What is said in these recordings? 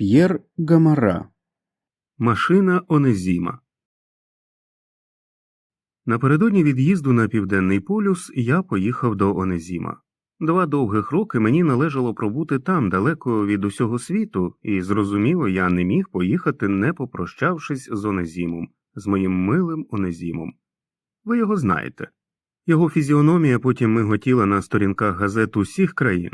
П'єр Гамара Машина Онезіма. Напередодні від'їзду на південний полюс я поїхав до Онезіма. Два довгих роки мені належало пробути там далеко від усього світу, і зрозуміло, я не міг поїхати, не попрощавшись з Онезімом, з моїм милим Онезімом. Ви його знаєте. Його фізіономія потім миготіла на сторінках газет усіх країн.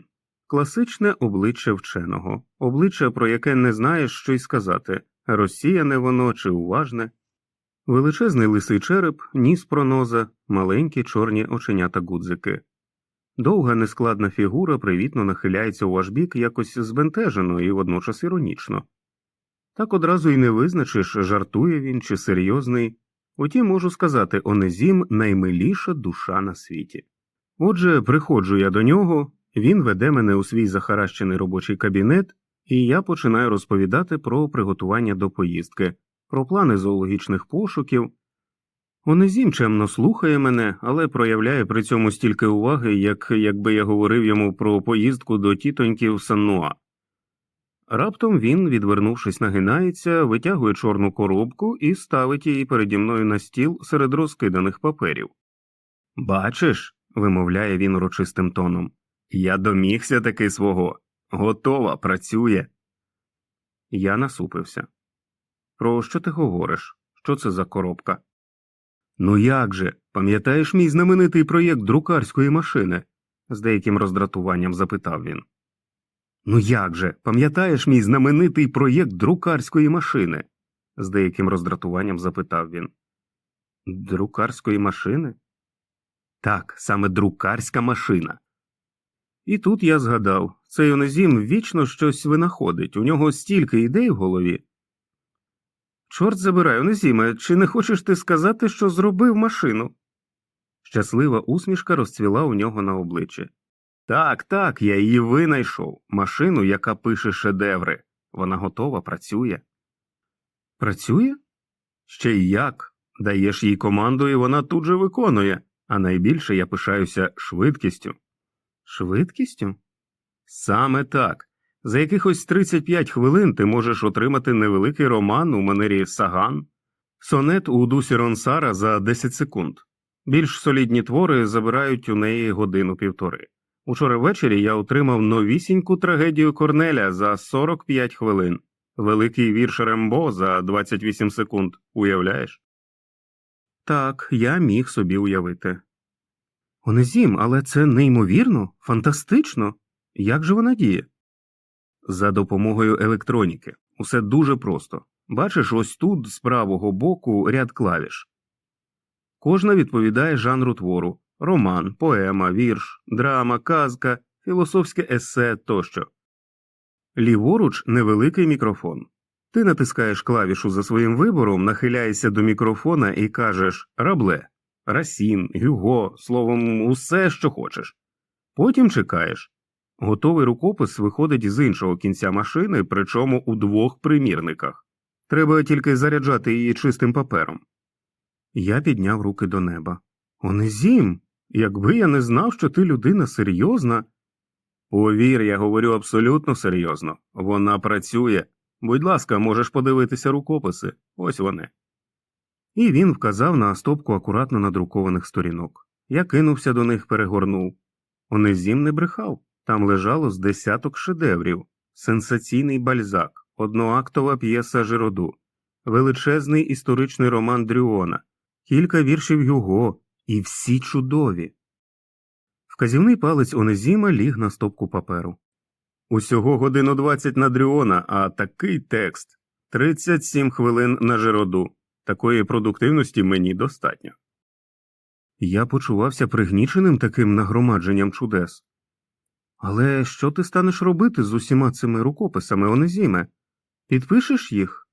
Класичне обличчя вченого, обличчя, про яке не знаєш, що й сказати, розсіяне воно чи уважне, величезний лисий череп, ніс проноза, маленькі чорні оченята гудзики. Довга нескладна фігура привітно нахиляється у ваш бік якось збентежено і водночас іронічно. Так одразу й не визначиш, жартує він чи серйозний. Утім, можу сказати, Онезім наймиліша душа на світі. Отже, приходжу я до нього, він веде мене у свій захаращений робочий кабінет, і я починаю розповідати про приготування до поїздки, про плани зоологічних пошуків. Онезім чемно слухає мене, але проявляє при цьому стільки уваги, як якби я говорив йому про поїздку до тітоньки в Саннуа. Раптом він, відвернувшись, нагинається, витягує чорну коробку і ставить її переді мною на стіл серед розкиданих паперів. Бачиш, вимовляє він урочистим тоном, я домігся таки свого. Готова, працює. Я насупився. Про що ти говориш? Що це за коробка? Ну як же, пам'ятаєш мій знаменитий проєкт друкарської машини? з деяким роздратуванням запитав він. Ну як же, пам'ятаєш мій знаменитий проєкт друкарської машини? з деяким роздратуванням запитав він. Друкарської машини? Так, саме друкарська машина. І тут я згадав цей Онезім вічно щось винаходить, у нього стільки ідей в голові. Чорт забирай, Онезіме, чи не хочеш ти сказати, що зробив машину? Щаслива усмішка розцвіла у нього на обличчі. Так, так, я її винайшов, машину, яка пише шедеври. Вона готова, працює. Працює? Ще й як. Даєш їй команду, і вона тут же виконує, а найбільше я пишаюся швидкістю. Швидкістю? Саме так. За якихось 35 хвилин ти можеш отримати невеликий роман у манері Саган, сонет у дусі Ронсара за 10 секунд. Більш солідні твори забирають у неї годину півтори. Учора ввечері я отримав новісіньку трагедію Корнеля за 45 хвилин, великий вірш Рембо за 28 секунд. Уявляєш? Так, я міг собі уявити. Онезім, але це неймовірно, фантастично. Як же вона діє? За допомогою електроніки. Усе дуже просто. Бачиш, ось тут з правого боку ряд клавіш. Кожна відповідає жанру твору роман, поема, вірш, драма, казка, філософське есе тощо. Ліворуч невеликий мікрофон. Ти натискаєш клавішу за своїм вибором, нахиляєшся до мікрофона і кажеш рабле, расін, гюго, словом, усе, що хочеш. Потім чекаєш. Готовий рукопис виходить з іншого кінця машини, причому у двох примірниках. Треба тільки заряджати її чистим папером. Я підняв руки до неба. Онезім, якби я не знав, що ти людина серйозна. Повір, я говорю абсолютно серйозно. Вона працює. Будь ласка, можеш подивитися рукописи. Ось вони. І він вказав на стопку акуратно надрукованих сторінок. Я кинувся до них, перегорнув. Онезім не брехав. Там лежало з десяток шедеврів, сенсаційний бальзак, одноактова п'єса Жироду, величезний історичний роман Дрюона, кілька віршів Юго, і всі чудові. Вказівний палець Онезіма ліг на стопку паперу. Усього годину двадцять на Дрюона, а такий текст 37 хвилин на Жироду. Такої продуктивності мені достатньо. Я почувався пригніченим таким нагромадженням чудес. Але що ти станеш робити з усіма цими рукописами, Онезіме? Підпишеш їх?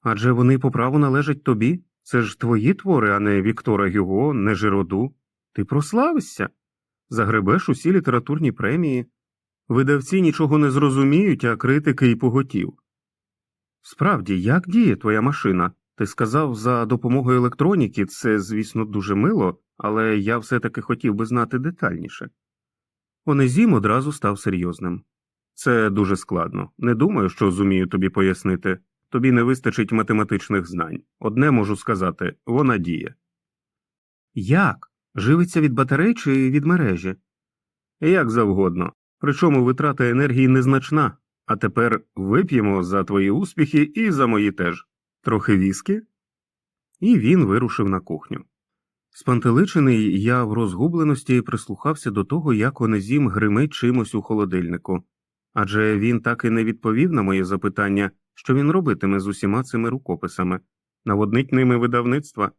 Адже вони по праву належать тобі. Це ж твої твори, а не Віктора Гюго, не Жироду. Ти прославишся, загребеш усі літературні премії. Видавці нічого не зрозуміють, а критики й поготів. Справді, як діє твоя машина? Ти сказав, за допомогою електроніки це, звісно, дуже мило, але я все таки хотів би знати детальніше. Онезім одразу став серйозним. Це дуже складно. Не думаю, що зумію тобі пояснити. Тобі не вистачить математичних знань. Одне можу сказати вона діє. Як? Живиться від батарей чи від мережі? Як завгодно. Причому витрата енергії незначна. А тепер вип'ємо за твої успіхи і за мої теж. Трохи віскі? І він вирушив на кухню. Спантеличений я в розгубленості прислухався до того, як Онезім гримить чимось у холодильнику. Адже він так і не відповів на моє запитання, що він робитиме з усіма цими рукописами, наводнить ними видавництва,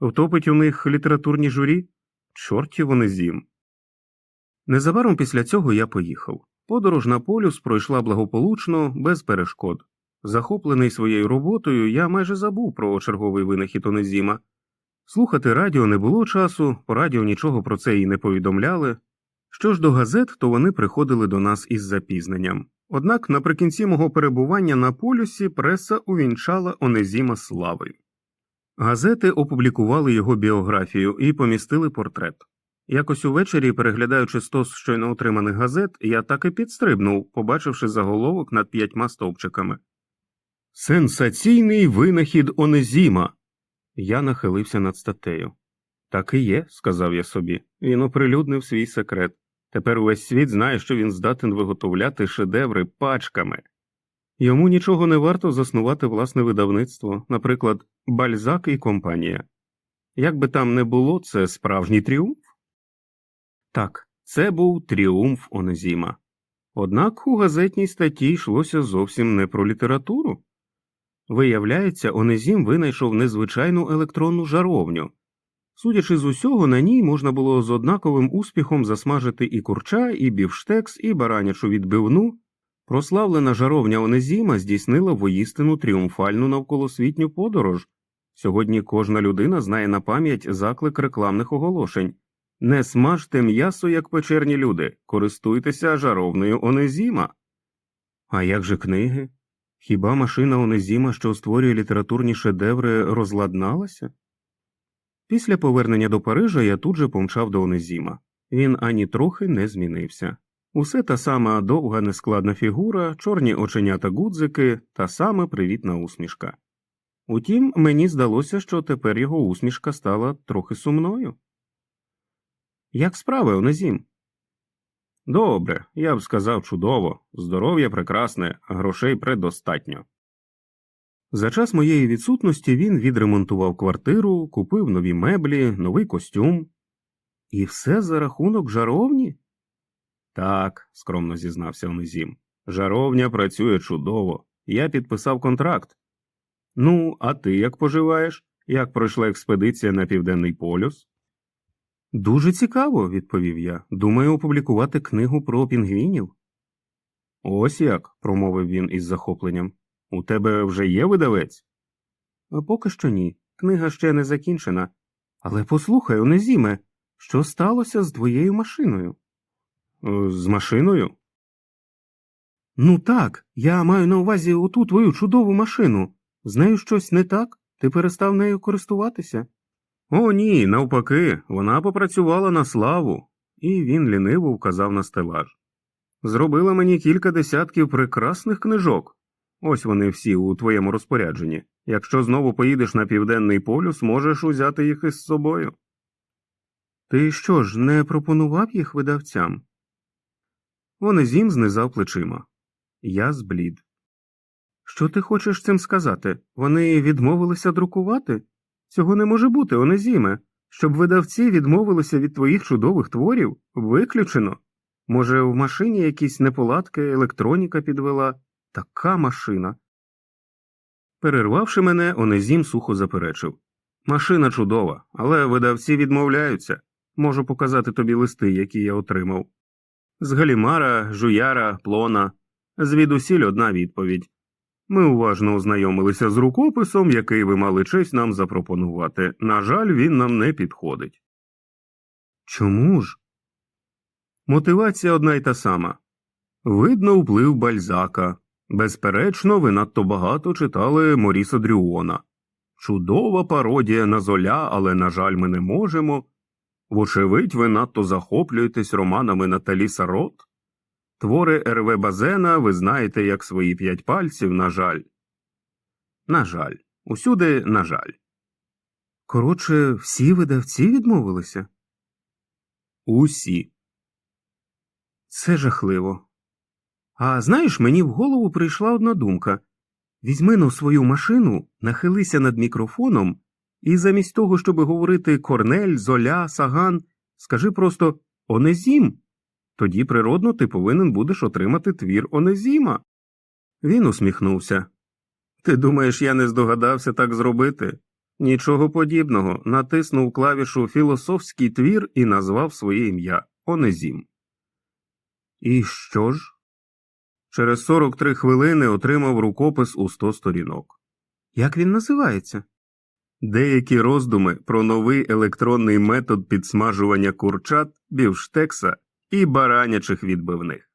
втопить у них літературні журі? Чортів Онезім. Незабаром після цього я поїхав. Подорож на полюс пройшла благополучно, без перешкод. Захоплений своєю роботою, я майже забув про черговий винахід Онезіма. Слухати радіо не було часу, по радіо нічого про це і не повідомляли. Що ж до газет, то вони приходили до нас із запізненням. Однак наприкінці мого перебування на полюсі преса увінчала Онезіма славою. Газети опублікували його біографію і помістили портрет. Якось увечері, переглядаючи стос щойно отриманих газет, я так і підстрибнув, побачивши заголовок над п'ятьма стовпчиками. Сенсаційний винахід Онезіма. Я нахилився над статтею. Так і є, сказав я собі. Він оприлюднив свій секрет. Тепер увесь світ знає, що він здатен виготовляти шедеври пачками. Йому нічого не варто заснувати власне видавництво, наприклад, Бальзак і компанія. Як би там не було, це справжній тріумф? Так, це був тріумф Онезіма. Однак у газетній статті йшлося зовсім не про літературу. Виявляється, Онезім винайшов незвичайну електронну жаровню. Судячи з усього, на ній можна було з однаковим успіхом засмажити і курча, і бівштекс, і баранячу відбивну. Прославлена жаровня Онезіма здійснила воїстину тріумфальну навколосвітню подорож. Сьогодні кожна людина знає на пам'ять заклик рекламних оголошень Не смажте м'ясо, як печерні люди, користуйтеся жаровнею Онезіма. А як же книги? Хіба машина Онезіма, що створює літературні шедеври, розладналася? Після повернення до Парижа я тут же помчав до Онезіма. Він ані трохи не змінився. Усе та сама довга нескладна фігура, чорні оченята гудзики, та сама привітна усмішка. Утім, мені здалося, що тепер його усмішка стала трохи сумною. Як справи, Онезім? Добре, я б сказав чудово, здоров'я прекрасне, грошей предостатньо. За час моєї відсутності він відремонтував квартиру, купив нові меблі, новий костюм. І все за рахунок жаровні? Так, скромно зізнався Онезім. Жаровня працює чудово. Я підписав контракт. Ну, а ти як поживаєш? Як пройшла експедиція на південний полюс? Дуже цікаво, відповів я. Думаю опублікувати книгу про пінгвінів. Ось як, промовив він із захопленням. У тебе вже є видавець? Поки що ні. Книга ще не закінчена. Але послухай, Онезіме, що сталося з твоєю машиною? «Е, З машиною? Ну так, я маю на увазі оту твою чудову машину. З нею щось не так? Ти перестав нею користуватися? О, ні, навпаки, вона попрацювала на славу, і він ліниво вказав на стелаж. Зробила мені кілька десятків прекрасних книжок. Ось вони всі у твоєму розпорядженні. Якщо знову поїдеш на південний полюс, можеш узяти їх із собою. Ти що ж, не пропонував їх видавцям? Онезім знизав плечима. Я зблід. Що ти хочеш цим сказати? Вони відмовилися друкувати? Цього не може бути, Онезіме. Щоб видавці відмовилися від твоїх чудових творів, виключено. Може, в машині якісь неполадки, електроніка підвела, така машина. Перервавши мене, Онезім сухо заперечив Машина чудова, але видавці відмовляються. Можу показати тобі листи, які я отримав. З Галімара, Жуяра, Плона. Звідусіль одна відповідь. Ми уважно ознайомилися з рукописом, який ви мали честь нам запропонувати. На жаль, він нам не підходить. Чому ж? Мотивація одна й та сама. Видно вплив бальзака. Безперечно, ви надто багато читали Моріса Дрюона. Чудова пародія на золя, але, на жаль, ми не можемо. Вочевидь, ви надто захоплюєтесь романами Наталі Сарот. Твори РВ Базена ви знаєте як свої п'ять пальців, на жаль. На жаль, усюди, на жаль. Коротше, всі видавці відмовилися? Усі. Це жахливо. А знаєш, мені в голову прийшла одна думка візьми но свою машину, нахилися над мікрофоном, і замість того, щоб говорити Корнель, Золя, Саган, скажи просто Онезім. Тоді природно ти повинен будеш отримати твір Онезіма. Він усміхнувся. Ти думаєш, я не здогадався так зробити? Нічого подібного, натиснув клавішу філософський твір і назвав своє ім'я Онезім. І що ж? Через 43 хвилини отримав рукопис у 100 сторінок. Як він називається? Деякі роздуми про новий електронний метод підсмажування курчат, бівштекса і баранячих відбивних.